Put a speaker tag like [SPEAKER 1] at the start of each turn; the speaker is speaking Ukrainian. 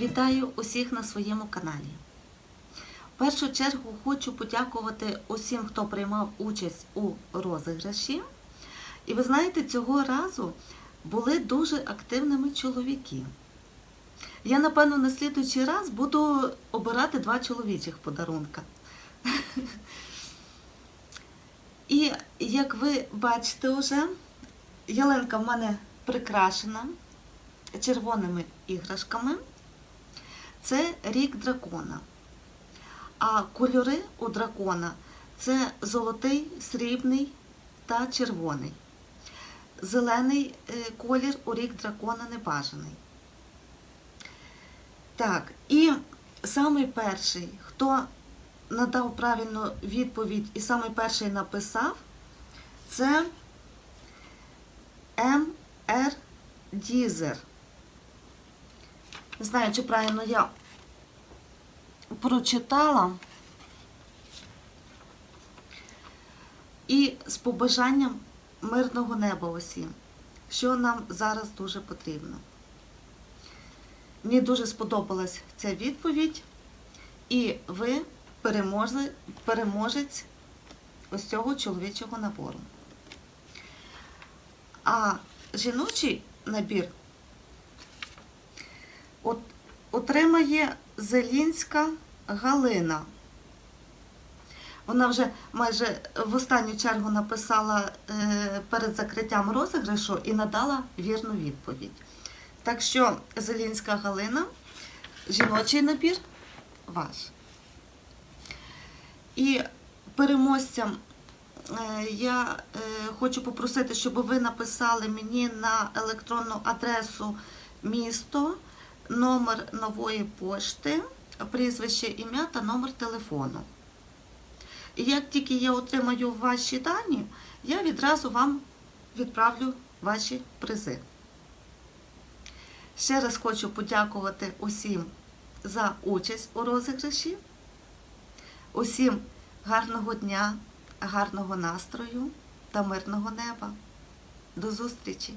[SPEAKER 1] Вітаю усіх на своєму каналі. В першу чергу хочу подякувати усім, хто приймав участь у розіграші. І ви знаєте, цього разу були дуже активними чоловіки. Я, напевно, на слідуючий раз буду обирати два чоловічих подарунка. І як ви бачите вже, ялинка в мене прикрашена червоними іграшками. Це рік дракона. А кольори у дракона це золотий, срібний та червоний. Зелений е, колір у рік дракона не бажаний. Так, і самий перший, хто надав правильну відповідь і самий перший написав, це М.Р. Дізер. Не знаю, чи правильно я прочитала. І з побажанням мирного неба усім, що нам зараз дуже потрібно. Мені дуже сподобалась ця відповідь, і ви переможець ось цього чоловічого набору. А жіночий набір отримає Зелінська Галина. Вона вже майже в останню чергу написала е, перед закриттям розіграшу і надала вірну відповідь. Так що Зелінська Галина, жіночий набір ваш. І переможцям е, я е, хочу попросити, щоб ви написали мені на електронну адресу місто, номер нової пошти, прізвище, ім'я та номер телефону. І як тільки я отримаю ваші дані, я відразу вам відправлю ваші призи. Ще раз хочу подякувати усім за участь у розіграші. Усім гарного дня, гарного настрою та мирного неба. До зустрічі!